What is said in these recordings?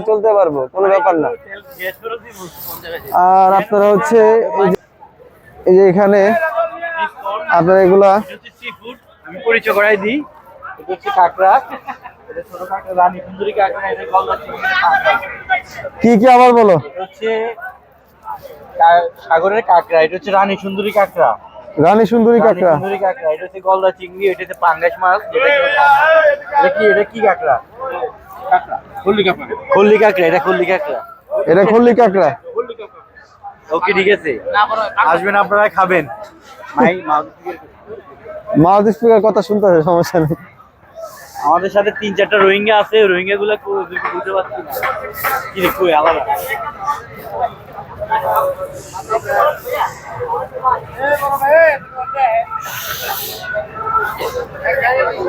চলতে পারব কোনো ব্যাপার না। আর আপনারা হচ্ছে এই যে- এখানে আপনারা এগুলা আমি পরিচয় করাই দিই। এটা হচ্ছে কাঁকড়া। কি কি আবার বলো? হচ্ছে সাগরের কাঁকড়া এটা হচ্ছে রানী সুন্দরী কাঁকড়া। রানী সুন্দরী কাঁকড়া। সুন্দরী কাঁকড়া এটা হচ্ছে গলদা চিংড়ি এটা হচ্ছে পাঙ্গাস মাছ। এটা কি এটা কি কাঁকড়া? খল্লি কাঁকড়া? এটা খল্লি কাঁকড়া। এটা খল্লি কাঁকড়া। ওকে ঠিক আছে। আসবেন আপনারা খাবেন। মাউথ স্পিকার কথা শুনতে হবে সমস্যা নেই। আমাদের সাথে তিন চারটা রোহিঙ্গা আছে রোহিঙ্গা গুলা বুঝতে পারছি না। কি আলাদা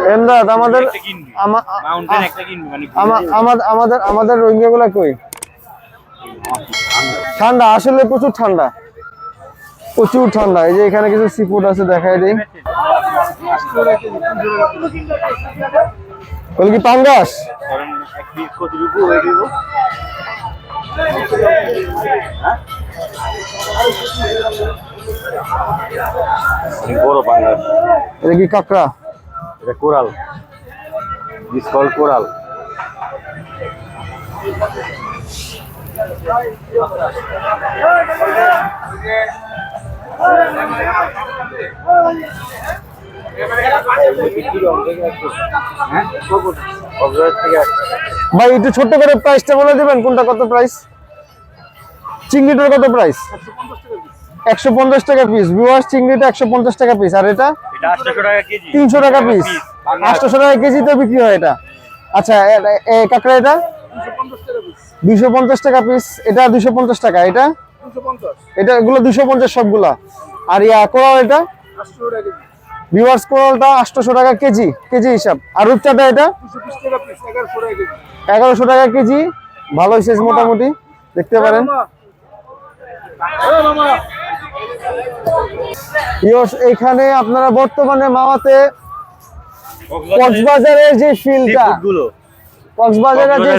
এমদাদ আমাদের মানে আমা- আমাদের আমাদের আমাদের রোহিঙ্গা গুলা কই? ঠান্ডা আসলে প্রচুর ঠান্ডা। প্রচুর ঠান্ডা। এই যে এখানে কিছু সি ফুড আছে দেখাই দিই। বল কি পাঙ্গাস? বড় পাঙ্গাস এটা কি কাঁকড়া? এটা কোরাল। This call coral. ভাই একটু ছোট্ট করে প্রাইসটা বলে দিবেন কোনটা কত প্রাইস চিংড়িটার কত প্রাইস একশো পঞ্চাশ টাকা পিস বিওয়াস চিংড়িটা একশো পঞ্চাশ টাকা পিস আর এটা? এটা আটশো টাকা কেজি। তিনশো টাকা পিস। আটশোশো টাকা কেজিতে বিক্রি হয় এটা। আচ্ছা কাঁকড়া এটা? দুইশো পঞ্চাশ টাকা পিস এটা দুইশো পঞ্চাশ টাকা। এটা? এটা এগুলো দুইশো পঞ্চাশ সবগুলা। আর ইয়া কোরাল এটা? ভিউয়ার্স কোরালটা আটশোশো টাকা কেজি কেজি হিসাব। আর রূপচাটা এটা? এগারোশো টাকা কেজি ভালো সাইজ মোটামুটি দেখতে পারেন। এখানে আপনারা বর্তমানে মাওয়াতে কক্সবাজারের যে গুলো কক্সবাজারের যে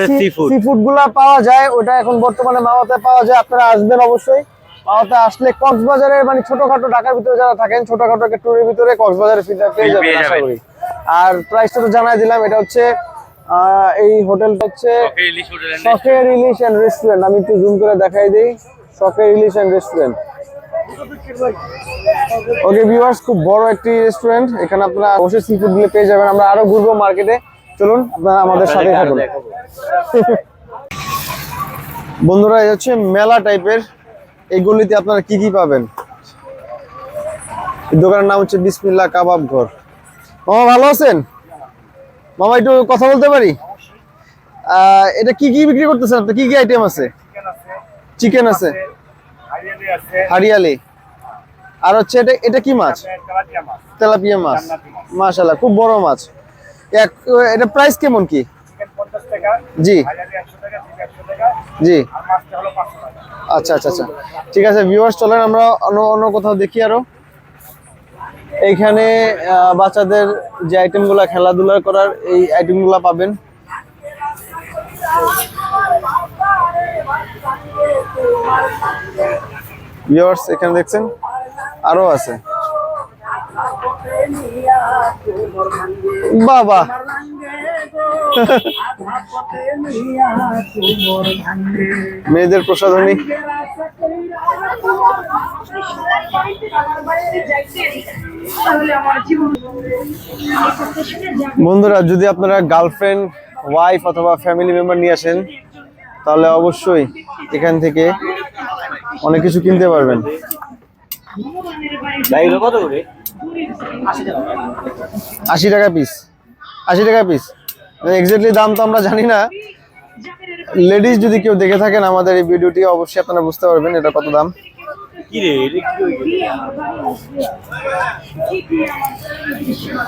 সি ফুডগুলা পাওয়া যায় ওটা এখন বর্তমানে মাওয়াতে পাওয়া যায়। আপনারা আসবেন অবশ্যই। মাওয়াতে আসলে কক্সবাজারের মানে ছোটখাটো ঢাকার ভিতরে যারা থাকেন ছোটখাটো একটা ট্যুরের ভিতরে কক্সবাজারের ফিলটা পেয়ে যাবেন আশা করি। আর প্রাইসটা তো জানাই দিলাম এটা হচ্ছে এই হোটেলটা হচ্ছে শখের ইলিশ অ্যান্ড রেস্টুরেন্ট আমি একটু জুম করে দেখাই দিই। শখের Ilish and restaurant okay viewers খুব বড় একটি রেস্টুরেন্ট এখানে আপনারা অবশ্যই সি ফুডগুলো পেয়ে যাবেন। আমরা আরও ঘুরবো মার্কেটে চলুন আপনারা আমাদের সাথে থাকুন। বন্ধুরা এই হচ্ছে মেলা টাইপের এই গলিতে আপনারা কি কি পাবেন? দোকানের নাম হচ্ছে বিসমিল্লাহ কাবাব ঘর। মামা ভালো আছেন? মামা একটু কথা বলতে পারি? এটা কি কি বিক্রি করতেছেন আপনার কি কি আইটেম আছে? চিকেন আছে। হারিয়ালি। আর হচ্ছে এটা এটা কি মাছ? তেলাপিয়া মাছ। মাশাআল্লাহ, খুব বড় মাছ। এক, এটা প্রাইস কেমন কি? জি। জি। আচ্ছা আচ্ছা আচ্ছা। ঠিক আছে ভিউয়ার্স চলেন আমরা অন্য অন্য কোথাও দেখি আরও। এইখানে বাচ্চাদের যে আইটেমগুলো খেলাধুলা করার এই আইটেমগুলো পাবেন। ভিউয়ার্স এখানে দেখছেন? আরও আছে। বাবা মেয়েদের প্রসাধনী। বন্ধুরা যদি আপনারা গার্লফ্রেন্ড ওয়াইফ অথবা ফ্যামিলি মেম্বার নিয়ে আসেন তাহলে অবশ্যই এখান থেকে অনেক কিছু কিনতে পারবেন। আশি টাকা পিস আশি টাকা পিস এক্স্যাক্টলি দাম তো আমরা জানি না। লেডিস যদি কেউ দেখে থাকেন আমাদের এই ভিডিওটি অবশ্যই আপনারা বুঝতে পারবেন এটা কত দাম?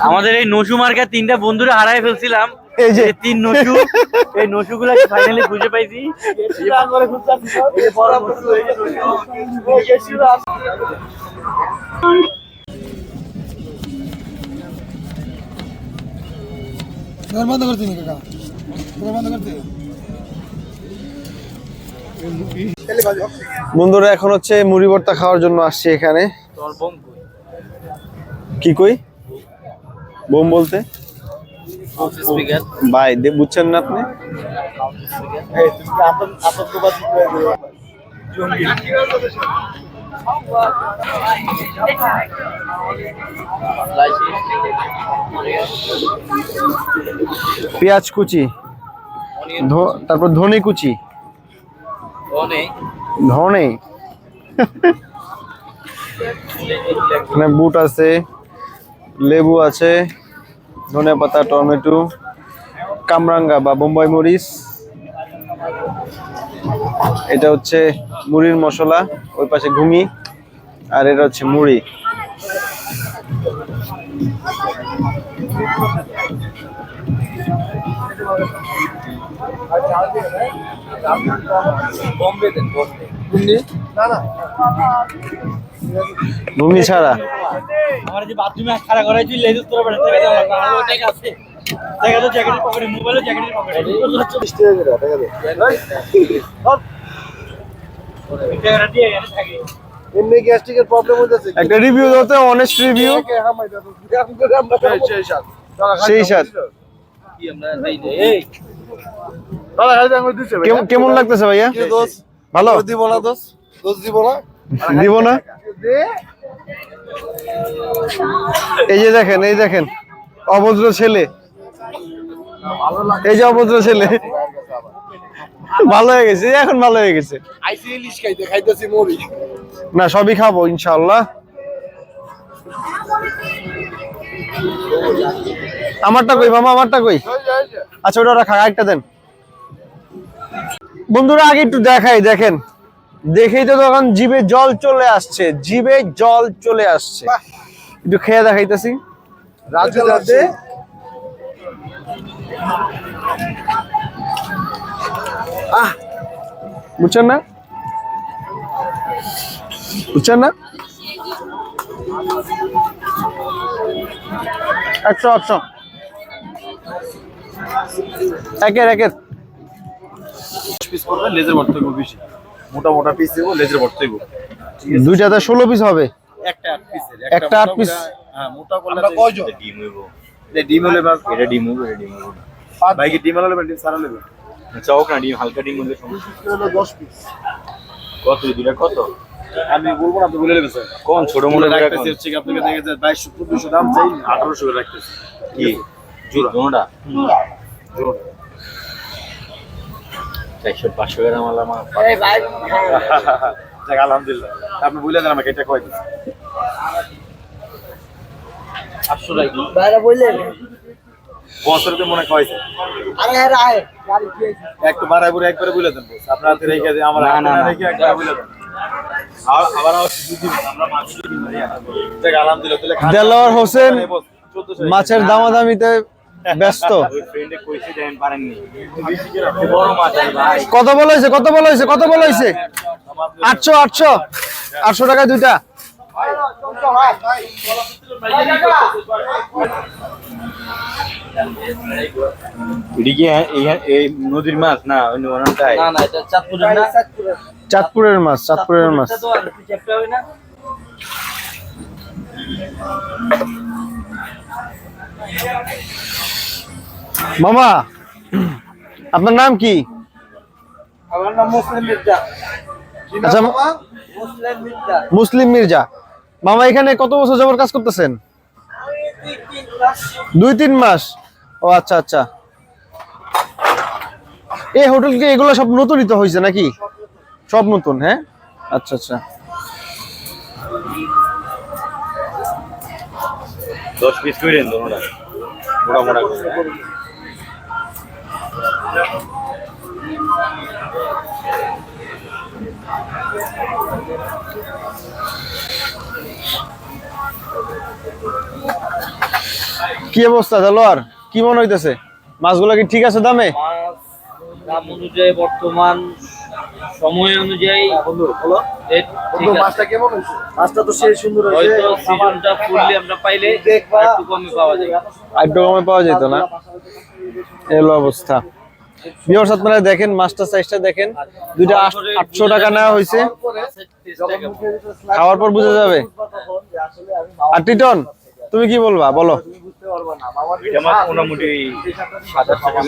আমাদের এই নসু মার্কা তিনটা বন্ধুরা হারাই ফেলছিলাম। এই যে। তিন নসু এই নসু গুলা ফাইনালি খুঁজে পাইছি? বড় এবার বন্ধ করতে নি কাকা। বন্ধ করতে বন্ধুরা এখন হচ্ছে মুড়ি ভর্তা খাওয়ার জন্য আসছি এখানে। কি কই? বোম বলতে? ভাই বুঝছেন না আপনি? আপনার পেঁয়াজ কুচি ধ- তারপর ধনে কুচি। ধনে। এখানে বুট আছে লেবু আছে ধনে পাতা টমেটো কামরাঙ্গা বা বোম্বাই মরিচ। এটা হচ্ছে মুড়ির মশলা, ওই পাশে ঘুমি আর এটা হচ্ছে মুড়ি। ঘুমি ছাড়া। আমার যে বাথরুমে খাড়া করাই তুই লেজুস তোর বড় থেকে দাও আমার ওটাই আছে। দেখা তো জ্যাকেটের পকেটে মোবাইলের জ্যাকেটের পকেটে এমনি গ্যাস্ট্রিকের প্রবলেম হইতেছে একটা রিভিউ দিতে অনেস্ট রিভিউ সেই সাথ কেমন কেমন লাগতেছে ভাইয়া? দোষ? ভালো? দিব না দোষ? দোষ দিব না? দিব না? এই যে দেখেন এই দেখেন অভদ্র ছেলে। এই যে অভদ্র ছেলে। ভালো হয়ে গেছে এখন ভালো হয়ে গেছে। না সবই খাব ইনশাআল্লাহ। আমারটা কই মামা আমারটা কই? আচ্ছা ওটা একটা দেন। বন্ধুরা আগে একটু দেখাই দেখেন। দেখেই তো তখন জিভে জল চলে আসছে জিভে জল চলে আসছে। একটু খেয়ে দেখাইতেছি। রাজু রাতে বুঝছেন না? বুঝছেন না? একশো একশো। একের একের। পিস করবে লেজের ভর্তি হইব বেশি। মোটা মোটা পিস দেবো লেজের ভর্তি হইব। দুইটাতে ষোলো পিস হবে? একটা আট পিসের একটা আট piece? হ্যাঁ মোটা করলে কয়জন? ডিম হইব। ডিম হলে বা এটা ডিম হবে এটা ডিম হবে। ভাই কি ডিম হলে ডিম সারা নেবে। চাওক না ডিম হালকা ডিম হলে 10 পিস। কত দুটা কত? আমি বলব না আপনি বলে নেবেন স্যার। কোন ছোট মনে রাখতেছি হচ্ছে কি আপনাকে দেখে যায় 2200 2400 দাম চাই 1800 করে রাখতেছি। কি? জোড়া? জোড়া। জোর চারশো পাঁচশো গ্রাম আলহামদুলিল্লাহ। আপনি বলে দেন আমাকে এটা কয় পাঁচশো টাকা বাইরে বললে? বছরতে মনে কয়ছে? আরে আরে আয় গাড়ি খেয়েছি একটু বাড়াই বুড়ে একবারে বলে দেন আপনার হাতে রেখে দিন আমার না, হাতে না, না। না। রেখে একবারে বলে দেন। আর- আবার আবার সুযোগ দিন আমরা মাছ দিন যাক আলহামদুলিল্লাহ তাহলে খান- দেলোয়ার হোসেন 1400 মাছের দামাদামিতে ব্যস্ত। ওই ফ্রেন্ডে কইছে দেন পারেননি। বড় মাছ আছে ভাই। কত বলা হয়েছে? কত বলা হয়েছে? কত বলা হয়েছে? আটশো আটশো। আটশো টাকা দুইটা। এটি কি হ্যাঁ, এই এই নদীর মাছ না অন্য অন্যটাই না না এটা চাঁদপুরের না চাঁদপুরের মাছ চাঁদপুরের মাছ তো আর একটু চ্যাপ্টা হবে না মামা আপনার নাম কি আমার নাম মুসলিম মির্জা আচ্ছা মুসলিম মির্জা মুসলিম মির্জা মামা, এখানে কত বছর যাবত কাজ করতেছেন? দুই তিন মাস। ও আচ্ছা আচ্ছা। এই হোটেল কি এগুলো সব নতুনই তো হয়েছে নাকি? সব নতুন হ্যাঁ? আচ্ছা আচ্ছা। দশ পিস করে কি অবস্থা দেলোয়ার কি মনে হইতেছে? মাছগুলো কি ঠিক আছে দামে? মাছ দাম অনুযায়ী বর্তমান সময় অনুযায়ী আছে। মাছটা কেমন মাছটা তো সেই সুন্দর হয়েছে। সিজনটা ফুললে আমরা পাইলে একটু কমে পাওয়া যায় একটু কমে পাওয়া যেত না? এলো অবস্থা। ভিউয়ার্স আপনারা দেখেন মাছটা সাইজটা দেখেন। দুইটা আটশো টাকা নেওয়া হয়েছে। খাওয়ার পর বুঝা যাবে। আর টিটন তুমি কি বলবা? বলো। এটা মাছ মোটামুটি সাতাশ টাকা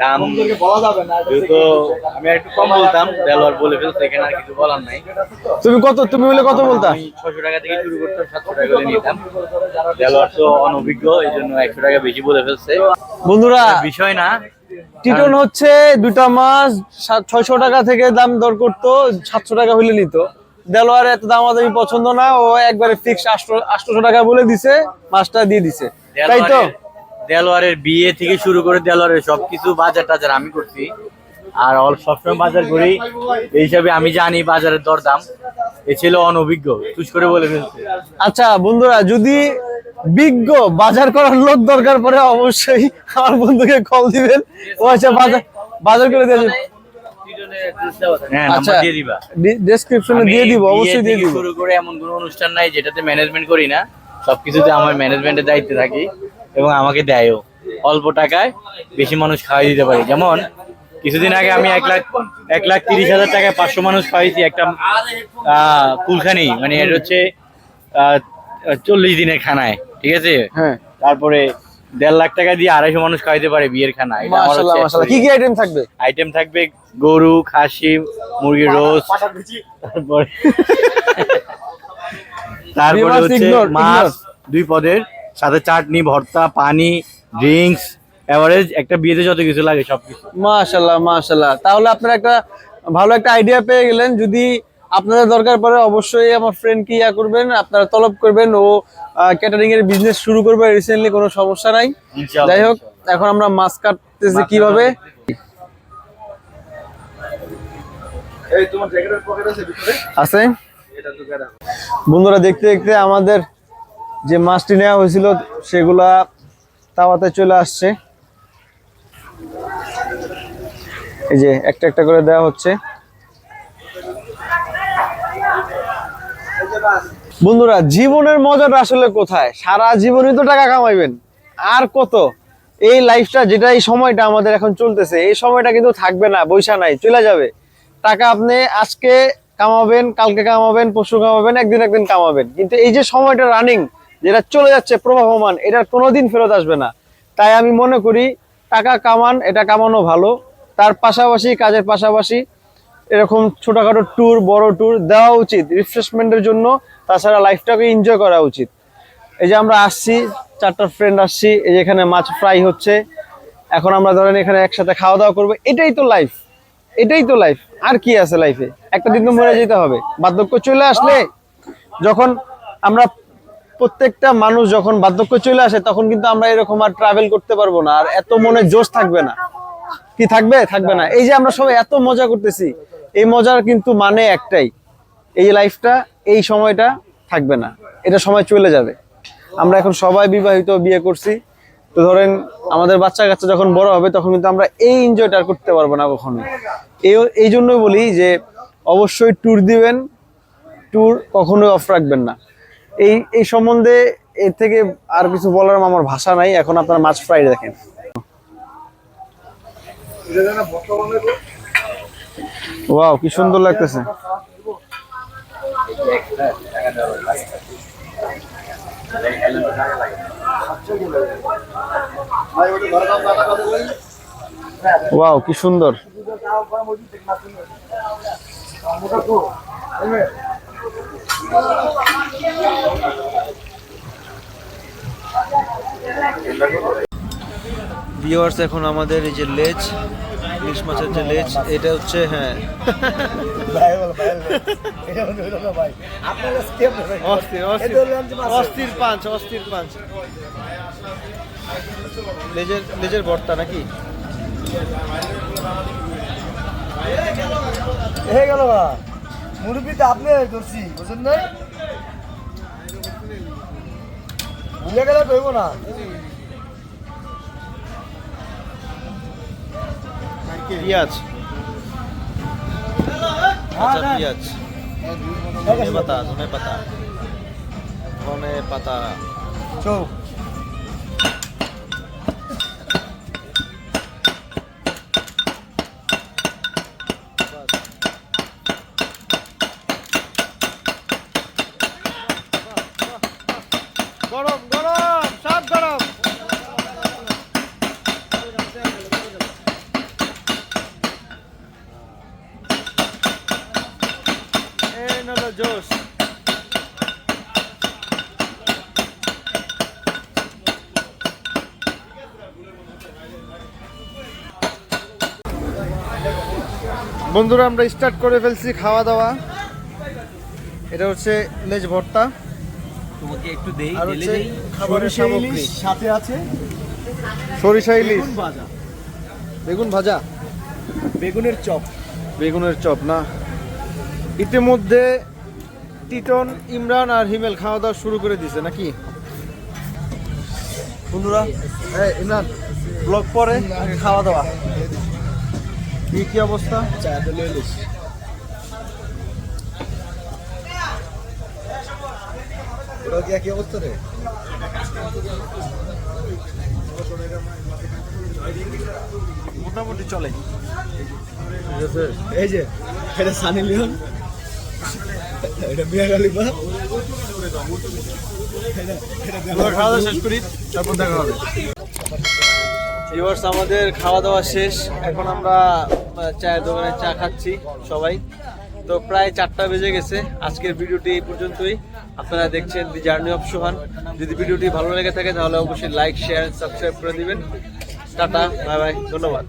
দাম যেহেতু আমি একটু কম বলতাম দেলোয়ার বলে ফেলছে এখানে আর কিছু বলার নাই। তুমি কত তুমি বলে কত বলতা? ছশো টাকা থেকে শুরু করতাম সাতশো টাকা করে নিতাম। দেলোয়ার তো অনভিজ্ঞ এই জন্য একশো টাকা বেশি বলে ফেলছে। বন্ধুরা বিষয় না। টিটন হচ্ছে দুটা মাছ ছয়শো টাকা থেকে দাম দর করতো সাতশো টাকা হইলে নিত। দেলোয়ার এত দাম আমি পছন্দ না ও একবারে ফিক্স আটশো টাকা বলে দিছে মাছটা দিয়ে দিছে। তাই তো? দেলোয়ারের- বিয়ে থেকে শুরু করে দেলোয়ারের সবকিছু বাজার টাজার আমি করছি। আর অল সবসময় বাজার করি এই হিসাবে আমি জানি বাজারের দরদাম। এ ছিল অনভিজ্ঞ তুষ করে বলে ফেলছে। আচ্ছা বন্ধুরা যদি বিজ্ঞ বাজার করার লোক দরকার পড়ে অবশ্যই আমার বন্ধুকে কল দিবেন। ও আচ্ছা বাজার বাজার করে হ্যাঁ আচ্ছা দিয়ে দিবা। ডেসক্রিপশনে দিয়ে দিব অবশ্যই দিয়ে দিব। শুরু করে এমন কোনো অনুষ্ঠান নাই যেটাতে ম্যানেজমেন্ট করি না। সবকিছুতে আমার ম্যানেজমেন্টের দায়িত্বে থাকি এবং আমাকে দেয়ও। অল্প টাকায় বেশি মানুষ খাওয়াই দিতে পারি। যেমন কিছুদিন আগে আমি এক লাখ এক লাখ তিরিশ হাজার টাকায় পাঁচশো মানুষ খাওয়াইছি একটা আহ, কুলখানি মানে এটা হচ্ছে আহ, চল্লিশ দিনের খানায়। ঠিক আছে? হ্যাঁ। তারপরে দেড় লাখ টাকা দিয়ে আড়াইশো মানুষ খাইতে পারে বিয়ের খানা। কি কি আইটেম থাকবে? আইটেম থাকবে গরু খাসি মুরগি রোস্ট তারপরে তারপরে হচ্ছে মাছ দুই পদের সাথে চাটনি ভর্তা পানি ড্রিঙ্কস এভারেজ একটা বিয়েতে যত কিছু লাগে সবকিছু। মাশাআল্লাহ মাশাআল্লাহ তাহলে আপনারা একটা ভালো একটা আইডিয়া পেয়ে গেলেন। যদি আপনাদের দরকার পড়ে অবশ্যই আমার ফ্রেন্ডকে ইয়া করবেন আপনারা তলব করবেন। ও ক্যাটারিং এর বিজনেস শুরু করবে রিসেন্টলি কোনো সমস্যা নাই। যাই হোক এখন আমরা মাছ কাটতেছি কীভাবে? আছে বন্ধুরা দেখতে দেখতে আমাদের যে মাছটি নেওয়া হয়েছিল সেগুলা তাওয়াতে চলে আসছে। এই যে একটা একটা করে দেওয়া হচ্ছে। বন্ধুরা, জীবনের মজাটা আসলে কোথায়? সারা জীবনই তো টাকা কামাইবেন। আর কত? এই লাইফটা যেটা এই সময়টা আমাদের এখন চলতেছে, এই সময়টা কিন্তু থাকবে না, বৈশা নাই, চলে যাবে। টাকা আপনি আজকে কামাবেন, কালকে কামাবেন, পরশু কামাবেন, একদিন একদিন কামাবেন। কিন্তু এই যে সময়টা রানিং যেটা চলে যাচ্ছে প্রবাহমান, এটার কোনোদিন ফেরত আসবে না। তাই আমি মনে করি, টাকা কামান, এটা কামানো ভালো। তার পাশাপাশি, কাজের পাশাপাশি এরকম ছোটখাটো ট্যুর বড় ট্যুর দেওয়া উচিত রিফ্রেশমেন্টের জন্য। তাছাড়া লাইফটাকে এনজয় করা উচিত। এই যে আমরা আসছি চারটা ফ্রেন্ড আসছি এই যে এখানে মাছ ফ্রাই হচ্ছে। এখন আমরা ধরেন এখানে একসাথে খাওয়া দাওয়া করব। এটাই তো লাইফ এটাই তো লাইফ আর কি আছে লাইফে একটা দিন তো মরে যেতে হবে। বার্ধক্য চলে আসলে যখন আমরা প্রত্যেকটা মানুষ যখন বার্ধক্য চলে আসে তখন কিন্তু আমরা এরকম আর ট্রাভেল করতে পারব না। আর এত মনে জোশ থাকবে না। কি থাকবে? থাকবে না। এই যে আমরা সবাই এত মজা করতেছি। এই মজার কিন্তু মানে একটাই, এই লাইফটা এই সময়টা থাকবে না, এটা সময় চলে যাবে। আমরা এখন সবাই বিবাহিত, বিয়ে করছি, তো ধরেন আমাদের বাচ্চা কাচ্চা যখন বড় হবে, তখন কিন্তু আমরা এই এনজয়টা করতে পারব না কখনো এই এই জন্য বলি যে অবশ্যই ট্যুর দিবেন ট্যুর কখনোই অফ রাখবেন না। এই এই সম্বন্ধে এর থেকে আর কিছু বলার আমার ভাষা নাই, এখন আপনার মাছ ফ্রাই দেখেন। ওয়াও কি সুন্দর লাগতেছে। ওয়াও কি সুন্দর। ভিউয়ার্স এখন আমাদের এই যে লেজ ইলিশ মাছের যে লেজ এটা হচ্ছে হ্যাঁ। অস্থির অস্থির। অস্থির পাঁচ অস্থির পাঁচ লেজের লেজের ভর্তা নাকি? হয়ে গেল না মুরব্বীতে আপনি ধরছি বুঝছেন না ভুলে গেলে কইব না। পেঁয়াজ আচ্ছা পেঁয়াজ ধনে পাতা ধনে পাতা। ধনে পাতা। চোখ। বন্ধুরা আমরা স্টার্ট করে ফেলছি খাওয়া দাওয়া এটা হচ্ছে লেজ ভর্তা। তোমাকে একটু দেই আর হচ্ছে খাবারের সামগ্রী। সাথে আছে সরিষা ইলিশ। ভাজা। বেগুন ভাজা? বেগুনের চপ। বেগুনের চপ না। ইতিমধ্যে টিটন ইমরান আর হিমেল খাওয়া দাওয়া শুরু করে দিছে নাকি? বন্ধুরা ইমরান ব্লগ পরে খাওয়া দাওয়া কি কি অবস্থা? চা দলে ইলিশ ওটা কি একই অবস্থা রে? মোটামুটি চলে। এই যে এটা সানি লিওন। এটা খাওয়া দাওয়া শেষ করি তারপর দেখা হবে। ভিউয়ার্স আমাদের খাওয়া দাওয়া শেষ। এখন আমরা চায়ের দোকানে চা খাচ্ছি সবাই। তো প্রায় চারটা বেজে গেছে। আজকের ভিডিওটি এই পর্যন্তই। আপনারা দেখছেন দি জার্নি অফ সোহান যদি ভিডিওটি ভালো লেগে থাকে, তাহলে অবশ্যই লাইক শেয়ার সাবস্ক্রাইব করে দিবেন। টাটা বাই বাই ধন্যবাদ।